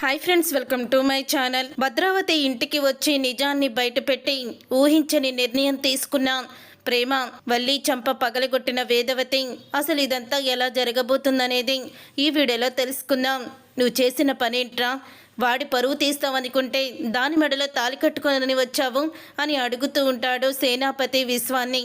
Hi friends welcome to my channel Bhadravati ఇంటికి వచ్చి నిజాన్ని బయటపెట్టి ఊహించని నిర్ణయం తీసుకున్నాం ప్రేమ వల్లి చంప పగలగొట్టిన వేదవతి. అసలు ఇదంతా ఎలా జరగబోతుందనేది ఈ వీడియోలో తెలుసుకుందాం. నువ్వు చేసిన పనేంట్రా? వాడి పరువు తీస్తావనుకుంటే దాని మెడలో తాలి కట్టుకొని వచ్చావు అని అడుగుతూ ఉంటాడు సేనాపతి విశ్వాన్ని.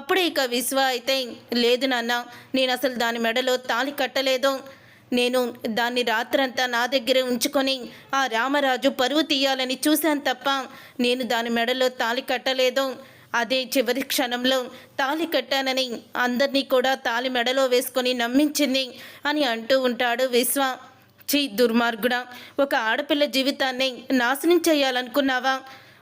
అప్పుడే ఇక విశ్వ అయితే లేదు నాన్న నేను అసలు దాని మెడలో తాలి కట్టలేదు. నేను దాన్ని రాత్రంతా నా దగ్గర ఉంచుకొని ఆ రామరాజు పరువు తీయాలని చూశాను తప్ప నేను దాని మెడలో తాలి కట్టలేదు. అదే చివరి క్షణంలో తాలి కట్టానని అందరినీ కూడా తాలి మెడలో వేసుకొని నమ్మించింది అని అంటూ ఉంటాడు విశ్వ. చీ దుర్మార్గుడా ఒక ఆడపిల్ల జీవితాన్ని నాశనం చేయాలనుకున్నావా?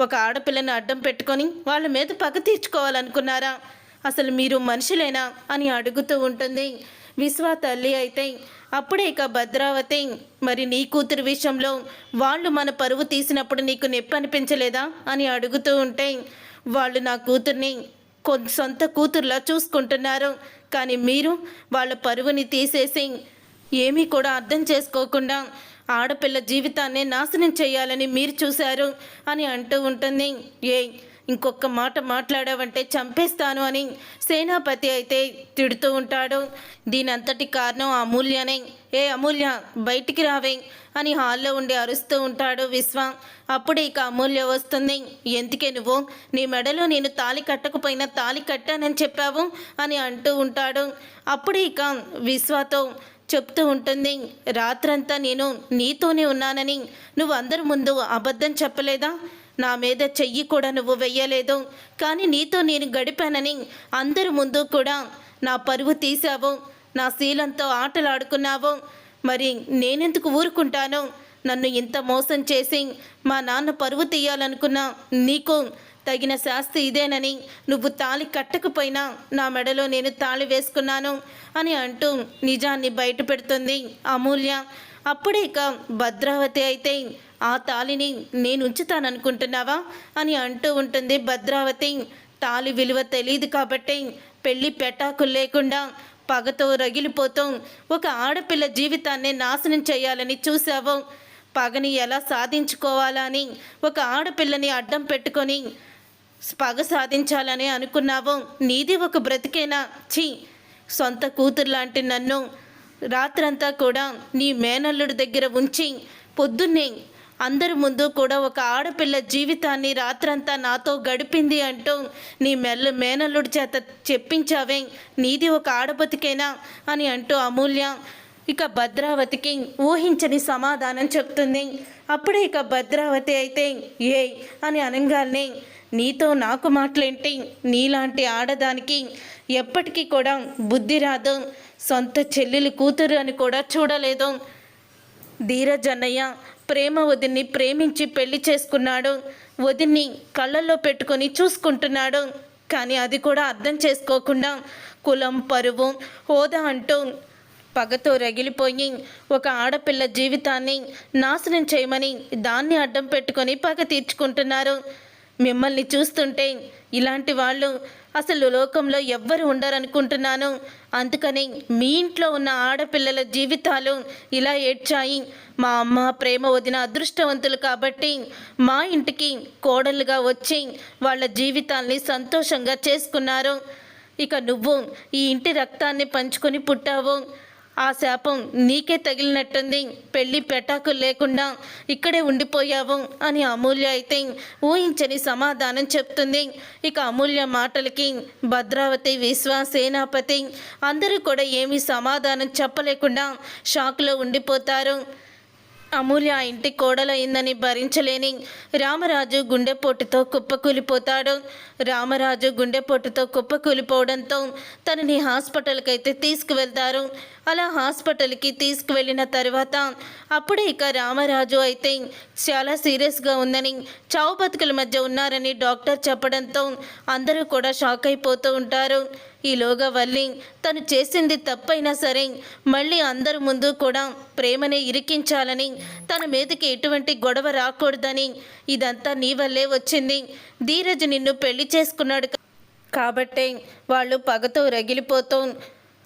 ఒక ఆడపిల్లను అడ్డం పెట్టుకొని వాళ్ళ మీద పగ తీర్చుకోవాలనుకున్నారా? అసలు మీరు మనుషులేనా? అని అడుగుతూ ఉంటుంది. విశ్వ తల్లి అయితే అప్పుడే ఇక భద్రావతి మరి నీ కూతురు విషయంలో వాళ్ళు మన పరువు తీసినప్పుడు నీకు నొప్పి అనిపించలేదా అని అడుగుతూ ఉంటే వాళ్ళు నా కూతుర్ని సొంత కూతుర్లా చూసుకుంటున్నారు. కానీ మీరు వాళ్ళ పరువుని తీసేసి ఏమీ కూడా అర్థం చేసుకోకుండా ఆడపిల్ల జీవితాన్ని నాశనం చేయాలని మీరు చూశారు అని అంటూ ఉంటుంది. ఏ ఇంకొక మాట మాట్లాడావంటే చంపేస్తాను అని సేనాపతి అయితే తిడుతూ ఉంటాడు. దీనంతటి కారణం అమూల్యనే. ఏ అమూల్య బయటికి రావే అని హాల్లో ఉండి అరుస్తూ ఉంటాడు విశ్వ. అప్పుడు ఇక అమూల్య వస్తుంది. ఎందుకే నువ్వు? నీ మెడలో నేను తాలి కట్టకపోయినా తాలి కట్టానని చెప్పావు? అని అంటూ ఉంటాడు. అప్పుడు ఇక విశ్వతో చెప్తూ ఉంటుంది. రాత్రంతా నేను నీతోనే ఉన్నానని. నువ్వు అందరి ముందు అబద్ధం చెప్పలేదా? నా మీద చెయ్యి కూడా నువ్వు వెయ్యలేదు. కానీ నీతో నేను గడిపానని అందరి ముందు కూడా నా పరువు తీసావు నా శీలంతో ఆటలాడుకున్నావు. మరి నేనెందుకు ఊరుకుంటాను? నన్ను ఇంత మోసం చేసి మా నాన్న పరువు తీయాలనుకున్నా నీకు తగిన శాస్తి ఇదేనని నువ్వు తాళి కట్టకపోయినా నా మెడలో నేను తాళి వేసుకున్నాను అని అంటూ నిజాన్ని బయట పెడుతుంది అమూల్య. అప్పుడే ఇక భద్రావతి అయితే ఆ తాళిని నేను ఉంచుతాననుకుంటున్నావా అని అంటూ ఉంటుంది భద్రావతి. తాళి విలువ తెలియదు కాబట్టి పెళ్ళి పెటాకులు లేకుండా పగతో రగిలిపోతాం. ఒక ఆడపిల్ల జీవితాన్ని నాశనం చేయాలని చూసావు పగని ఎలా సాధించుకోవాలని ఒక ఆడపిల్లని అడ్డం పెట్టుకొని పగ సాధించాలని అనుకున్నావు. నీది ఒక బ్రతికేనా? ఛీ! సొంత కూతురు లాంటి నన్ను రాత్రంతా కూడా నీ మేనల్లుడి దగ్గర ఉంచి పొద్దున్నే అందరి ముందు కూడా ఒక ఆడపిల్ల జీవితాన్ని రాత్రంతా నాతో గడిపింది అంటూ నీ మెల్ల మేనల్లుడి చేత చెప్పించావే. నీది ఒక ఆడబతికేనా అని అంటూ అమూల్య ఇక భద్రావతికి ఊహించని సమాధానం చెప్తుంది. అప్పుడే ఇక భద్రావతి అయితే ఏ అని అనగానే నీతో నాకు మాటలేంటి? నీలాంటి ఆడదానికి ఎప్పటికీ కూడా బుద్ధి రాదు. సొంత చెల్లెలి కూతురు అని కూడా చూడలేదు. ధీరజన్నయ్య ప్రేమ వదిన్ని ప్రేమించి పెళ్ళి చేసుకున్నాడు. వదిన్ని కళ్ళల్లో పెట్టుకొని చూసుకుంటున్నాడు. కానీ అది కూడా అర్థం చేసుకోకుండా కులం పరువు హోదా అంటూ పగతో రగిలిపోయి ఒక ఆడపిల్ల జీవితాన్ని నాశనం చేయమని దాన్ని అడ్డం పెట్టుకొని పగ తీర్చుకుంటున్నారు. మిమ్మల్ని చూస్తుంటే ఇలాంటి వాళ్ళు అసలు లోకంలో ఎవ్వరు ఉండరనుకుంటున్నాను. అందుకని మీ ఇంట్లో ఉన్న ఆడపిల్లల జీవితాలు ఇలా ఏడ్చాయి. మా అమ్మ ప్రేమ వదిన అదృష్టవంతులు కాబట్టి మా ఇంటికి కోడలుగా వచ్చి వాళ్ళ జీవితాల్ని సంతోషంగా చేసుకున్నారు. ఇక నువ్వు ఈ ఇంటి రక్తాన్ని పంచుకొని పుట్టావు. ఆ శాపం నీకే తగిలినట్టుంది. పెళ్ళి పెటాకులు లేకుండా ఇక్కడే ఉండిపోయావు అని అమూల్య అయితే ఊహించని సమాధానం చెప్తుంది. ఇక అమూల్య మాటలకి భద్రావతి విశ్వ సేనాపతి అందరూ కూడా ఏమీ సమాధానం చెప్పలేకుండా షాక్లో ఉండిపోతారు. అమూల్య ఇంటి కోడలైందని భరించలేని రామరాజు గుండెపోటుతో కుప్పకూలిపోతాడు. రామరాజు గుండెపోటుతో కుప్పకూలిపోవడంతో తనని హాస్పిటల్కి అయితే తీసుకువెళ్తారు. అలా హాస్పిటల్కి తీసుకువెళ్ళిన తర్వాత అప్పుడే ఇక రామరాజు అయితే చాలా సీరియస్గా ఉందని చావు బతుకుల మధ్య ఉన్నారని డాక్టర్ చెప్పడంతో అందరూ కూడా షాక్ అయిపోతూ ఉంటారు. ఈలోగా వల్లి తను చేసింది తప్పైనా సరే మళ్ళీ అందరి ముందు కూడా ప్రేమని ఇరికించాలని తన మీదకి ఎటువంటి గొడవ రాకూడదని ఇదంతా నీ వల్లే వచ్చింది. ధీరజ్ నిన్ను పెళ్ళి చేసుకున్నాడు కాబట్టే వాళ్ళు పగతో రగిలిపోతూ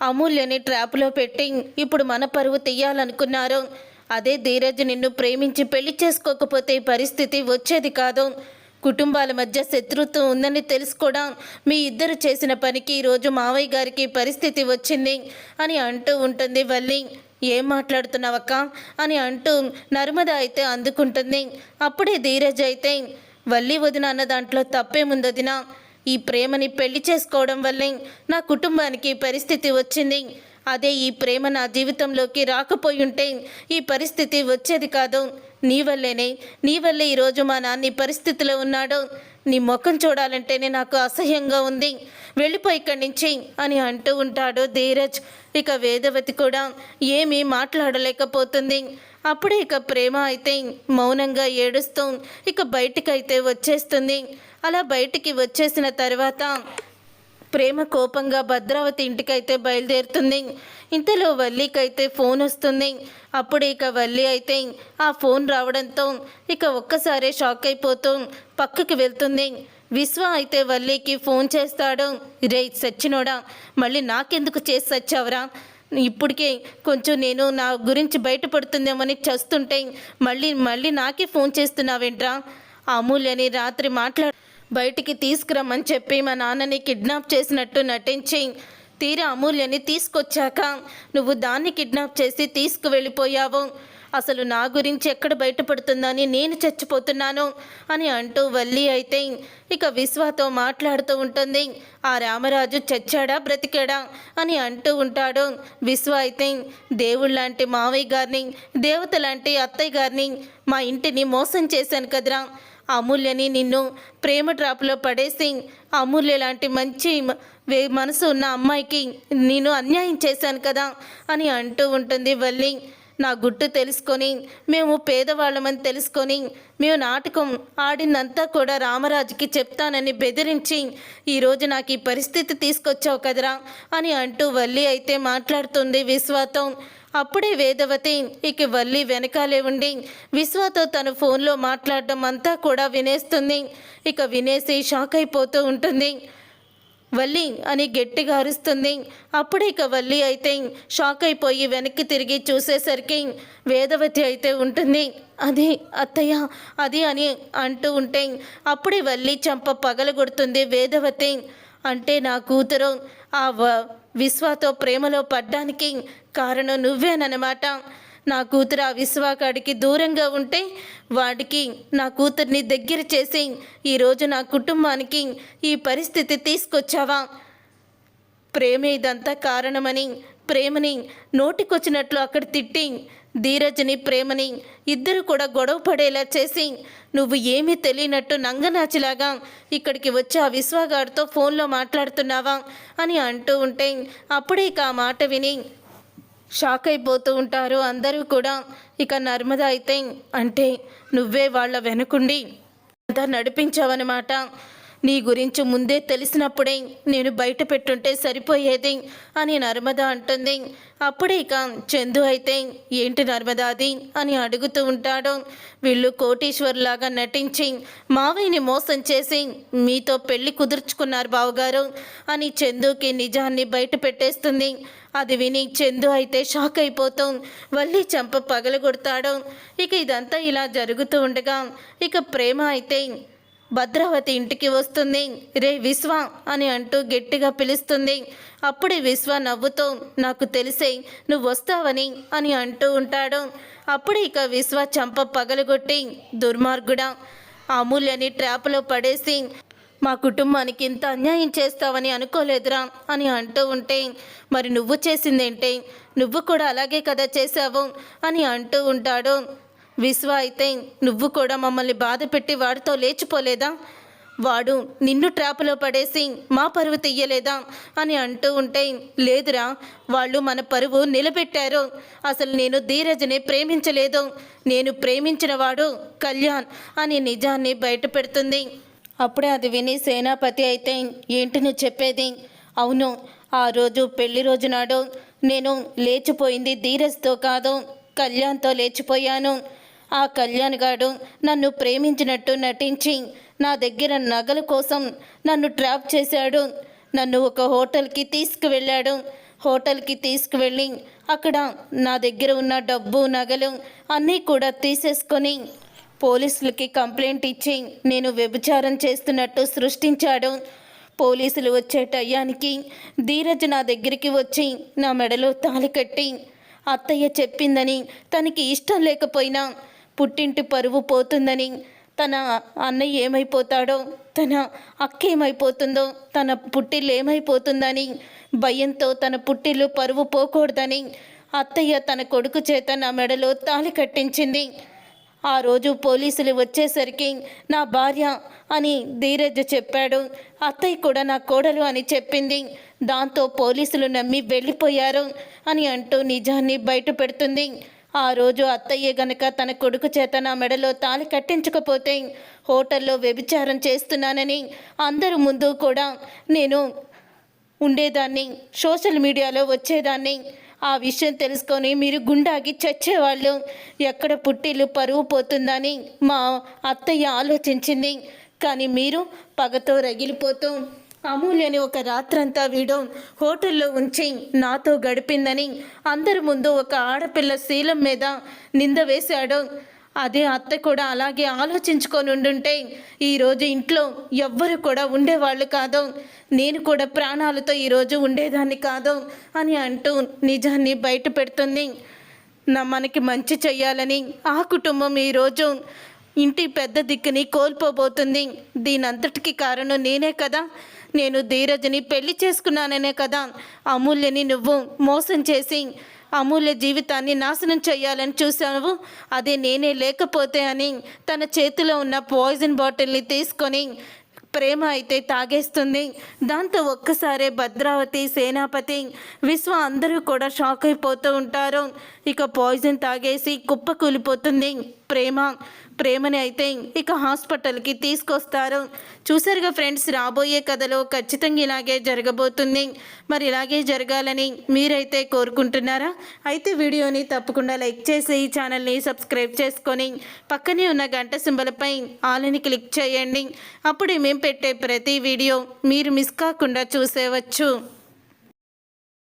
అమూల్యని ట్రాప్లో పెట్టి ఇప్పుడు మన పరువు తీయాలనుకున్నారు. అదే ధీరజ్ నిన్ను ప్రేమించి పెళ్ళి చేసుకోకపోతే పరిస్థితి వచ్చేది కాదు. కుటుంబాల మధ్య శత్రుత్వం ఉందని తెలుసుకోవడం మీ ఇద్దరు చేసిన పనికి ఈరోజు మావయ్య గారికి పరిస్థితి వచ్చింది అని అంటూ ఉంటుంది వల్లి. ఏం మాట్లాడుతున్నావక్క? అని అంటూ నర్మద అయితే అందుకుంటుంది. అప్పుడే ధీరజ్ అయితే వల్లి వదిన అన్న దాంట్లో తప్పేముందదినా ఈ ప్రేమని పెళ్ళి చేసుకోవడం వల్లే నా కుటుంబానికి పరిస్థితి వచ్చింది. అదే ఈ ప్రేమ నా జీవితంలోకి రాకపోయి ఉంటే ఈ పరిస్థితి వచ్చేది కాదు. నీ వల్లేనే నీ వల్లే ఈరోజు మా నాన్న ఈ పరిస్థితిలో ఉన్నాడు. నీ ముఖం చూడాలంటేనే నాకు అసహ్యంగా ఉంది. వెళ్ళిపోయి ఇక్కడి నుంచి అని అంటూ ఉంటాడు ధీరజ్. ఇక వేదవతి కూడా ఏమీ మాట్లాడలేకపోతుంది. అప్పుడే ఇక ప్రేమ అయితే మౌనంగా ఏడుస్తూ ఇక బయటికైతే వచ్చేస్తుంది. అలా బయటికి వచ్చేసిన తర్వాత ప్రేమ కోపంగా భద్రావతి ఇంటికైతే బయలుదేరుతుంది. ఇంతలో వల్లికైతే ఫోన్ వస్తుంది. అప్పుడు ఇక వల్లి అయితే ఆ ఫోన్ రావడంతో ఇక ఒక్కసారే షాక్ అయిపోతూ పక్కకి వెళ్తుంది. విశ్వ అయితే వల్లికి ఫోన్ చేస్తాడు. రే సచ్చినోడా మళ్ళీ నాకెందుకు చేసి సచ్చావురా? ఇప్పటికే కొంచెం నేను నా గురించి బయటపడుతుందేమని చేస్తుంటే మళ్ళీ మళ్ళీ నాకే ఫోన్ చేస్తున్నావేంట్రా? అమూల్యని రాత్రి మాట్లాడు బయటికి తీసుకురమ్మని చెప్పి మా నాన్నని కిడ్నాప్ చేసినట్టు నటించి తీరా అమూల్యని తీసుకొచ్చాక నువ్వు దాన్ని కిడ్నాప్ చేసి తీసుకువెళ్ళిపోయావు. అసలు నా గురించి ఎక్కడ బయటపడుతుందని నేను చచ్చిపోతున్నాను అని అంటూ వల్లి అయితే ఇక విశ్వతో మాట్లాడుతూ ఉంటుంది. ఆ రామరాజు చచ్చాడా? బ్రతికాడా? అని అంటూ ఉంటాడు. విశ్వ అయితే దేవుళ్ళలాంటి మావయ్య గారిని దేవత లాంటి అత్తయ్య గారిని మా ఇంటిని మోసం చేశాను కదరా. అమూల్యని నిన్ను ప్రేమ ట్రాప్లో పడేసి అమూల్య లాంటి మంచి మనసు ఉన్న అమ్మాయికి నేను అన్యాయం చేశాను కదా అని అంటూ ఉంటుంది వల్లి. నా గుట్టు తెలుసుకొని మేము పేదవాళ్ళమని తెలుసుకొని మేము నాటకం ఆడిందంతా కూడా రామరాజుకి చెప్తానని బెదిరించి ఈరోజు నాకు ఈ పరిస్థితి తీసుకొచ్చావు కదరా అని అంటూ వల్లి అయితే మాట్లాడుతుంది విశ్వాతో. అప్పుడే వేదవతి ఇక వల్లి వెనకాలే ఉండి విశ్వతో తన ఫోన్లో మాట్లాడడం అంతా కూడా వినేస్తుంది. ఇక వినేసి షాక్ అయిపోతూ ఉంటుంది. వల్లి అని గట్టిగా అరుస్తుంది. అప్పుడే ఇక వల్లి అయితే షాక్ అయిపోయి వెనక్కి తిరిగి చూసేసరికి వేదవతి అయితే ఉంటుంది. అది అత్తయ్య అది అని అంటూ ఉంటే అప్పుడే వల్లి చంప పగలగొడుతుంది వేదవతి. అంటే నా కూతురు ఆ వ విశ్వతో ప్రేమలో పడ్డానికి కారణం నువ్వేనన్నమాట. నా కూతురు ఆ విశ్వాకాడికి దూరంగా ఉంటే వాడికి నా కూతుర్ని దగ్గర చేసి ఈరోజు నా కుటుంబానికి ఈ పరిస్థితి తీసుకొచ్చావా? ప్రేమ ఇదంతా కారణమని ప్రేమని నోటికొచ్చినట్లు అక్కడ తిట్టి ధీరజ్ని ప్రేమని ఇద్దరు కూడా గొడవ పడేలా చేసి నువ్వు ఏమీ తెలియనట్టు నంగనాచిలాగా ఇక్కడికి వచ్చి ఆ విశ్వగాడితో ఫోన్లో మాట్లాడుతున్నావా? అని అంటూ ఉంటే అప్పుడే ఇక ఆ మాట విని షాక్ అయిపోతూ ఉంటారు అందరూ కూడా. ఇక నర్మద అయితే అంటే నువ్వే వాళ్ళ వెనుకుండి అంతా నడిపించావన్నమాట. నీ గురించి ముందే తెలిసినప్పుడే నేను బయట పెట్టుంటే సరిపోయేది అని నర్మద అంటుంది. అప్పుడే ఇక చందు అయితే ఏంటి నర్మదాది? అని అడుగుతూ ఉంటాడు. వీళ్ళు కోటీశ్వర్లాగా నటించి మావయ్యని మోసం చేసి మీతో పెళ్ళి కుదుర్చుకున్నారు బావగారు అని చందుకి నిజాన్ని బయట పెట్టేస్తుంది. అది విని చందు అయితే షాక్ అయిపోతాం వల్లి చంప పగలగొడతాడు. ఇక ఇదంతా ఇలా జరుగుతూ ఉండగా ఇక ప్రేమ అయితే భద్రావతి ఇంటికి వస్తుంది. రే విశ్వ అని అంటూ గట్టిగా పిలుస్తుంది. అప్పుడే విశ్వ నవ్వుతూ నాకు తెలిసే నువ్వు వస్తావని అని అంటూ ఉంటాడు. అప్పుడే ఇక విశ్వ చంప పగలగొట్టి దుర్మార్గుడా అమూల్యని ట్రాప్లో పడేసి మా కుటుంబానికి ఇంత అన్యాయం చేస్తావని అనుకోలేదురా అని అంటూ ఉంటే మరి నువ్వు చేసిందేంటే? నువ్వు కూడా అలాగే కదా చేశావు అని అంటూ ఉంటాడు. విశ్వ అయితే నువ్వు కూడా మమ్మల్ని బాధ పెట్టి వాడితో లేచిపోలేదా? వాడు నిన్ను ట్రాప్లో పడేసి మా పరువు తీయలేదా? అని అంటూ ఉంటే లేదురా వాళ్ళు మన పరువు నిలబెట్టారు. అసలు నేను ధీరజ్ని ప్రేమించలేదు. నేను ప్రేమించిన వాడు కళ్యాణ్ అని నిజాన్ని బయట పెడుతుంది అప్పుడే అది విని సేనాపతి అయితే ఏంటి నువ్వు చెప్పేది? అవును ఆ రోజు పెళ్ళి రోజు నాడు నేను లేచిపోయింది ధీరజ్తో కాదు కళ్యాణ్తో లేచిపోయాను. ఆ కళ్యాణ్ గాడు నన్ను ప్రేమించినట్టు నటించి నా దగ్గర నగల కోసం నన్ను ట్రాప్ చేశాడు. నన్ను ఒక హోటల్కి తీసుకువెళ్ళాడు. హోటల్కి తీసుకువెళ్ళి అక్కడ నా దగ్గర ఉన్న డబ్బు నగలు అన్నీ కూడా తీసేసుకొని పోలీసులకి కంప్లైంట్ ఇచ్చి నేను వ్యభిచారం చేస్తున్నట్టు సృష్టించాడు. పోలీసులు వచ్చే టయానికి ధీరజ్ నా దగ్గరికి వచ్చి నా మెడలో తాళి కట్టి అత్తయ్య చెప్పిందని తనకి ఇష్టం లేకపోయినా పుట్టింటి పరువు పోతుందని తన అన్నయ్య ఏమైపోతాడో తన అక్క ఏమైపోతుందో తన పుట్టిల్లు ఏమైపోతుందని భయంతో తన పుట్టిల్లు పరువు పోకూడదని అత్తయ్య తన కొడుకు చేత నా మెడలో తాళి కట్టించింది. ఆ రోజు పోలీసులు వచ్చేసరికి నా భార్య అని ధీరజ్ చెప్పాడు. అత్తయ్య కూడా నా కోడలు అని చెప్పింది. దాంతో పోలీసులు నమ్మి వెళ్ళిపోయారు అని అంటూ నిజాన్ని బయట పెడుతుంది ఆ రోజు అత్తయ్య గనక తన కొడుకు చేత నా మెడలో తాళి కట్టించకపోతే హోటల్లో వ్యభిచారం చేస్తున్నానని అందరి ముందు కూడా నేను ఉండేదాన్ని సోషల్ మీడియాలో వచ్చేదాన్ని. ఆ విషయం తెలుసుకొని మీరు గుండాగి చచ్చేవాళ్ళు. ఎక్కడ పుట్టిల్లు పరువు పోతుందని మా అత్తయ్య ఆలోచించింది. కానీ మీరు పగతో రగిలిపోతూ అమూల్యని ఒక రాత్రంతా వీడు హోటల్లో ఉంచి నాతో గడిపిందని అందరి ముందు ఒక ఆడపిల్ల శీలం మీద నింద వేశాడు. అదే అత్త కూడా అలాగే ఆలోచించుకొని ఉండుంటే ఈరోజు ఇంట్లో ఎవ్వరు కూడా ఉండేవాళ్ళు కాదు. నేను కూడా ప్రాణాలతో ఈరోజు ఉండేదాన్ని కాదు అని అంటూ నిజాన్ని బయట పెడుతుంది. నా మనకి మంచి చెయ్యాలని ఆ కుటుంబం ఈరోజు ఇంటి పెద్ద దిక్కుని కోల్పోబోతుంది. దీనంతటికి కారణం నేనే కదా. నేను ధీరజ్ని పెళ్ళి చేసుకున్నాననే కదా. అమూల్యని నువ్వు మోసం చేసి అమూల్య జీవితాన్ని నాశనం చేయాలని చూసావు అదే నేనే లేకపోతే అని తన చేతిలో ఉన్న పాయిజన్ బాటిల్ని తీసుకొని ప్రేమ అయితే తాగేస్తుంది. దాంతో ఒక్కసారే భద్రావతి సేనాపతి విశ్వ అందరూ కూడా షాక్ అయిపోతూ ఉంటారు. ఇక పాయిజన్ తాగేసి కుప్ప కూలిపోతుంది ప్రేమ. ప్రేమని అయితే ఇక హాస్పిటల్కి తీసుకొస్తారు. చూసారుగా ఫ్రెండ్స్ రాబోయే కథలో ఖచ్చితంగా ఇలాగే జరగబోతుంది. మరి ఇలాగే జరగాలని మీరైతే కోరుకుంటున్నారా? అయితే వీడియోని తప్పకుండా లైక్ చేసి ఈ ఛానల్ని సబ్స్క్రైబ్ చేసుకొని పక్కనే ఉన్న గంట సింబలపై ఆలని క్లిక్ చేయండి. అప్పుడే మేము పెట్టే ప్రతి వీడియో మీరు మిస్ కాకుండా చూసేవచ్చు.